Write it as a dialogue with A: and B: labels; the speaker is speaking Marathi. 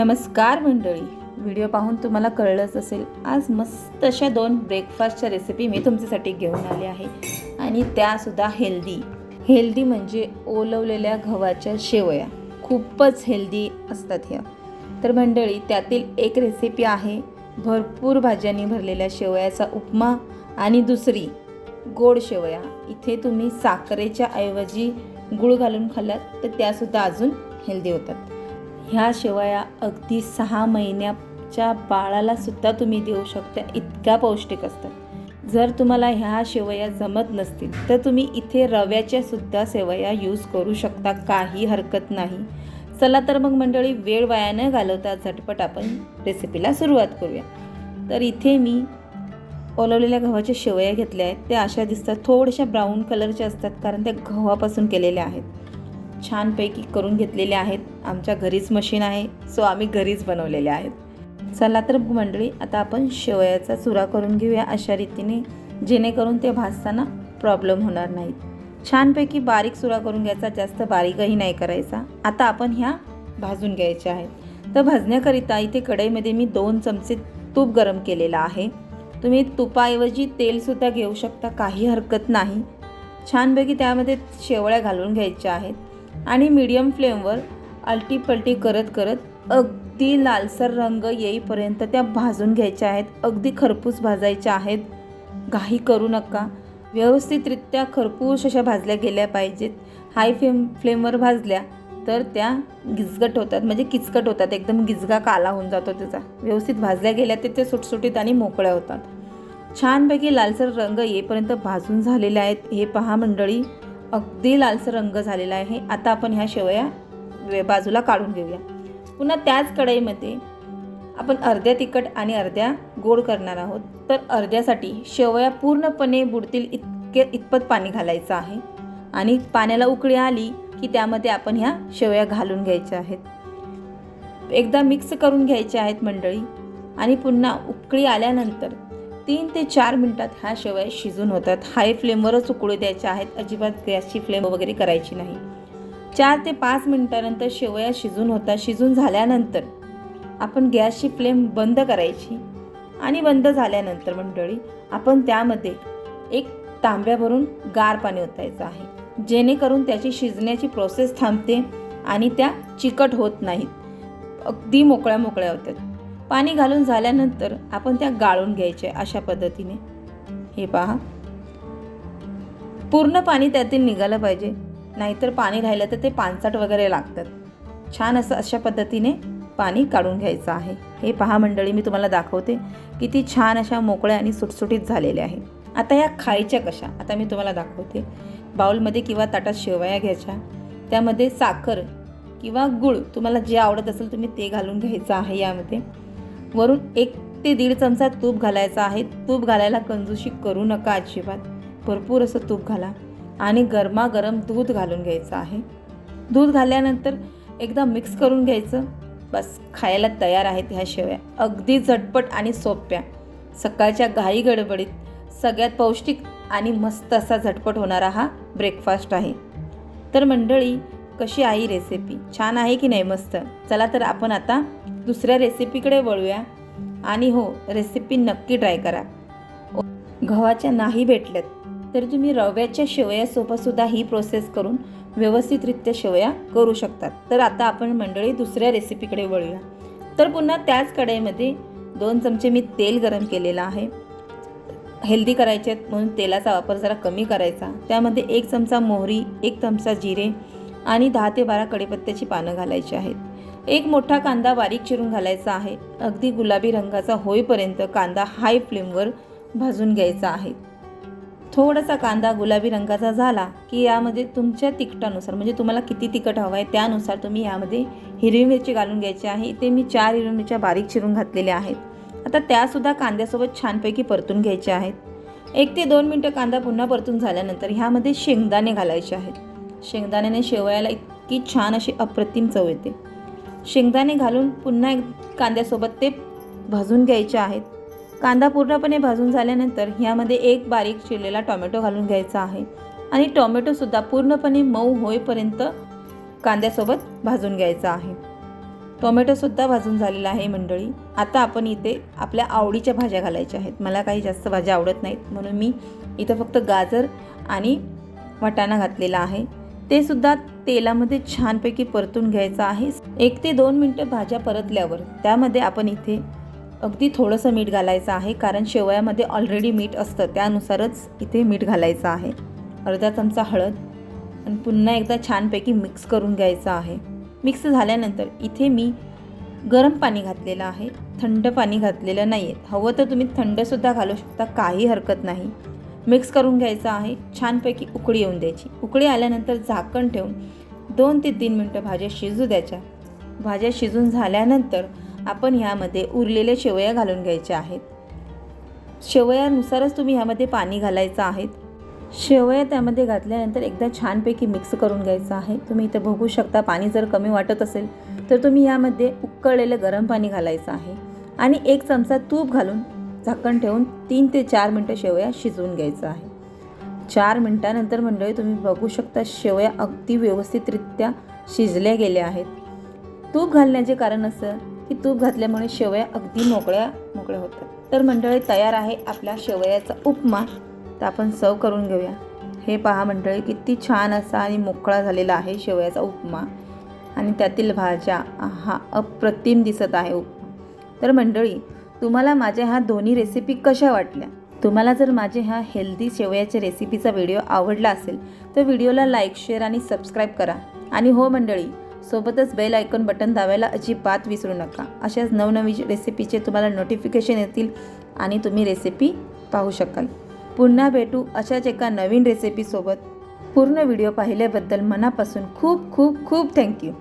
A: नमस्कार मंडळी. व्हिडिओ पाहून तुम्हाला कळलंच असेल आज मस्त अशा दोन ब्रेकफास्टच्या रेसिपी मी तुमच्यासाठी घेऊन आले आहे. आणि त्यासुद्धा हेल्दी हेल्दी म्हणजे ओलवलेल्या गव्हाच्या शेवया. खूपच हेल्दी असतात ह्या. तर मंडळी त्यातील एक रेसिपी आहे भरपूर भाज्यांनी भरलेल्या शेवयाचा उपमा आणि दुसरी गोड शेवया. इथे तुम्ही साखरेच्या ऐवजी गुळ घालून खाल्लात तर त्यासुद्धा अजून हेल्दी होतात. ह्या शेवया अगदी सहा महिन्याच्या बाळाला सुद्धा तुम्ही देऊ शकता इतक्या पौष्टिक असतात. जर तुम्हाला ह्या शेवया जमत नसतील तर तुम्ही इथे रव्याच्या सुद्धा शेवया यूज करू शकता काही हरकत नाही. चला तर मग मंडळी वेळ वाया न घालवता झटपट आपण रेसिपीला सुरुवात करूया. तर इथे मी ओलवलेल्या गव्हाच्या शेवया घेतल्या आहेत. त्या अशा दिसतात थोड्याशा ब्राऊन कलरच्या असतात कारण त्या गव्हापासून केलेल्या आहेत. छानपैकी करून घेतलेले आहेत. आमच्या घरीच मशीन आहे. सो आम्ही घरीच बनवलेले आहेत. चला तर मंडळी आता आपण शेवयाचा चुरा करून घेऊया अशा रीतीने जेणेकरून ते भाजताना प्रॉब्लेम होणार नाहीत. छानपैकी बारीक चुरा करून घ्यायचा जास्त बारीकही नाही करायचा. आता आपण ह्या भाजून घ्यायच्या आहेत. तर भाजण्याकरिता इथे कढईमध्ये मी दोन चमचे तूप गरम केलेलं आहे. तुम्ही तुपाऐवजी तेलसुद्धा घेऊ शकता काही हरकत नाही. छानपैकी त्यामध्ये शेवळ्या घालून घ्यायच्या आहेत. आणि मीडियम फ्लेमवर अल्टीपलटी करत करत अगदी लालसर रंग येईपर्यंत त्या भाजून घ्यायच्या आहेत. अगदी खरपूस भाजायच्या आहेत. घाई करू नका. व्यवस्थितरित्या खरपूस अशा भाजल्या गेल्या पाहिजेत. हाय फ्लेम फ्लेमवर भाजल्या तर त्या गिजगट होतात. म्हणजे किचकट होतात. एकदम गिजगा काला होऊन जातो त्याचा. व्यवस्थित भाजल्या गेल्या तर ते सुटसुटीत आणि मोकळ्या होतात. छानपैकी लालसर रंग येईपर्यंत भाजून झालेले आहेत. हे पहा मंडळी. अगदी लालसर रंग झालेला आहे. आता आपण ह्या शेवया बाजूला काढून घेऊया. पुन्हा त्याच कढईमध्ये आपण अर्ध्या तिखट आणि अर्ध्या गोड करणार आहोत. तर अर्ध्यासाठी शेवया पूर्णपणे बुडतील इतके इतपत पाणी घालायचं आहे. आणि पाण्याला उकळी आली की त्यामध्ये आपण ह्या शेवया घालून घ्यायच्या आहेत. एकदा मिक्स करून घ्यायच्या आहेत मंडळी. आणि पुन्हा उकळी आल्यानंतर तीन ते चार मिनटात ह्या शेवया शिजून होतात. हाय फ्लेमवरच उकळू द्यायच्या आहेत. अजिबात गॅसची फ्लेम वगैरे करायची नाही. चार ते पाच मिनटानंतर शेवया शिजून होतात. शिजून झाल्यानंतर आपण गॅसची फ्लेम बंद करायची आणि बंद झाल्यानंतर मंडळी आपण त्यामध्ये एक तांब्या भरून गार पाणी ओतायचं आहे. जेणेकरून त्याची शिजण्याची प्रोसेस थांबते आणि त्या चिकट होत नाहीत. अगदी मोकळ्या मोकळ्या होतात. पाणी घालून झाल्यानंतर आपण त्या गाळून घ्यायच्या अशा पद्धतीने. हे पहा. पूर्ण पाणी त्यातील निघालं पाहिजे. नाहीतर पाणी राहिलं तर ते पानसाट वगैरे लागतात. छान असं अशा पद्धतीने पाणी काढून घ्यायचं आहे. हे पहा मंडळी मी तुम्हाला दाखवते. किती छान अशा मोकळ्या आणि सुटसुटीत झालेल्या आहे आता या खायच्या कशा? आता मी तुम्हाला दाखवते. बाऊलमध्ये किंवा ताटात शेवया घ्यायच्या. त्यामध्ये साखर किंवा गूळ तुम्हाला जे आवडत असेल तुम्ही ते घालून घ्यायचं आहे यामध्ये. वरून एक ते दीड चमचा तूप घालायचा आहे. तूप घालायला कंजूशी करू नका अजिबात. भरपूर असं तूप घाला. आणि गरमागरम दूध घालून घ्यायचं आहे. दूध घातल्यानंतर एकदा मिक्स करून घ्यायचं. बस खायला तयार आहेत ह्या शेवया. अगदी झटपट आणि सोप्या. सकाळच्या घाई गडबडीत सगळ्यात पौष्टिक आणि मस्त असा झटपट होणारा हा ब्रेकफास्ट आहे. तर मंडळी कशी आहे रेसिपी छान आहे की नाही मस्त? चला तर आपण आता दुसऱ्या रेसिपीकडे वळूया. आणि हो रेसिपी नक्की ट्राय करा. गव्हाच्या नाही भेटल्यात तर तुम्ही रव्याच्या शेवयासोबतसुद्धा ही प्रोसेस करून व्यवस्थितरित्या शेवया करू शकतात. तर आता आपण मंडळी दुसऱ्या रेसिपीकडे वळूया. तर पुन्हा त्याच कढईमध्ये दोन चमचे मी तेल गरम केलेलं आहे. हेल्दी करायचे आहेत म्हणून तेलाचा वापर जरा कमी करायचा. त्यामध्ये एक चमचा मोहरी एक चमचा जिरे आणि दहा ते बारा कडीपत्त्याची पानं घालायची आहेत. एक मोठा कांदा बारीक चिरून घालायचा आहे. अगदी गुलाबी रंगाचा होईपर्यंत कांदा हाय फ्लेमवर भाजून घ्यायचा आहे. थोडासा कांदा गुलाबी रंगाचा झाला की यामध्ये तुमच्या तिखटानुसार म्हणजे तुम्हाला किती तिखट हवं आहे त्यानुसार तुम्ही यामध्ये हिरवी मिरची घालून घ्यायची आहे. ते मी चार हिरवी मिरच्या बारीक चिरून घातलेल्या आहेत. आता त्यासुद्धा कांद्यासोबत छानपैकी परतून घ्यायच्या आहेत. एक ते दोन मिनटं कांदा पुन्हा परतून झाल्यानंतर ह्यामध्ये शेंगदाणे घालायचे आहेत. शेंगदाण्याने शेवयाला इतकी छान अशी अप्रतिम चव येते. शेंगदाणे घालून पुन्हा एक कांद्यासोबत ते भाजून घ्यायचे आहेत. कांदा पूर्णपणे भाजून झाल्यानंतर ह्यामध्ये एक बारीक चिरलेला टोमॅटो घालून घ्यायचा आहे. आणि टोमॅटोसुद्धा पूर्णपणे मऊ होईपर्यंत कांद्यासोबत भाजून घ्यायचा आहे. टोमॅटोसुद्धा भाजून झालेला आहे मंडळी. आता आपण इथे आपल्या आवडीच्या भाज्या घालायच्या आहेत. मला काही जास्त भाज्या आवडत नाहीत. म्हणून मी इथं फक्त गाजर आणि वाटाणा घातलेला आहे. ते सुद्धा तेलामध्ये छानपैकी परतून घ्यायचं आहे. एक ते दोन मिनटं भाज्या परतल्यावर त्यामध्ये आपण इथे अगदी थोडंसं मीठ घालायचं आहे कारण शेवयामध्ये ऑलरेडी मीठ असतं त्यानुसारच इथे मीठ घालायचं आहे. अर्धा चमचा हळद आणि पुन्हा एकदा छानपैकी मिक्स करून घ्यायचं आहे. मिक्स झाल्यानंतर इथे मी गरम पाणी घातलेलं आहे. थंड पाणी घातलेलं नाही आहे हवं तर तुम्ही थंडसुद्धा घालू शकता काही हरकत नाही. मिक्स करून घ्यायचं आहे. छानपैकी उकळी येऊन द्यायची. उकळी आल्यानंतर झाकण ठेवून दोन ते तीन मिनटं भाज्या शिजू द्यायच्या. भाज्या शिजून झाल्यानंतर आपण ह्यामध्ये उरलेल्या शेवया घालून घ्यायच्या आहेत. शेवयानुसारच तुम्ही ह्यामध्ये पाणी घालायचं आहे. शेवया त्यामध्ये घातल्यानंतर एकदा छानपैकी मिक्स करून घ्यायचं आहे. तुम्ही इथं बघू शकता पाणी जर कमी वाटत असेल तर तुम्ही यामध्ये उकळलेलं गरम पाणी घालायचं आहे. आणि एक चमचा तूप घालून झाकण ठेवून तीन ते चार मिनटं शेवया शिजवून घ्यायचं आहे. चार मिनटानंतर मंडळी तुम्ही बघू शकता शेवया अगदी व्यवस्थितरित्या शिजल्या गेल्या आहेत. तूप घालण्याचे कारण असं की तूप घातल्यामुळे शेवया अगदी मोकळ्या मोकळ्या होतात. तर मंडळी तयार आहे आपला शेवयाचा उपमा. तर आपण सर्व करून घेऊया. हे पहा मंडळी किती छान असा आणि मोकळा झालेला आहे शेवयाचा उपमा. आणि त्यातील भाज्या हा अप्रतिम दिसत आहे. उपमा तर मंडळी तुम्हाला माझ्या ह्या दोन्ही रेसिपी कशा वाटल्या? तुम्हाला जर माझे ह्या हेल्दी शेवयाच्या रेसिपीचा व्हिडिओ आवडला असेल तर व्हिडिओला लाईक शेअर आणि सबस्क्राईब करा. आणि हो मंडळी सोबतच बेल आयकॉन बटन दाबायला अजिबात विसरू नका. अशाच नवनवी रेसिपीचे तुम्हाला नोटिफिकेशन येतील आणि तुम्ही रेसिपी पाहू शकाल. पुन्हा भेटू अशाच एका नवीन रेसिपीसोबत पूर्ण व्हिडिओ पाहिल्याबद्दल मनापासून खूप खूप खूप थँक्यू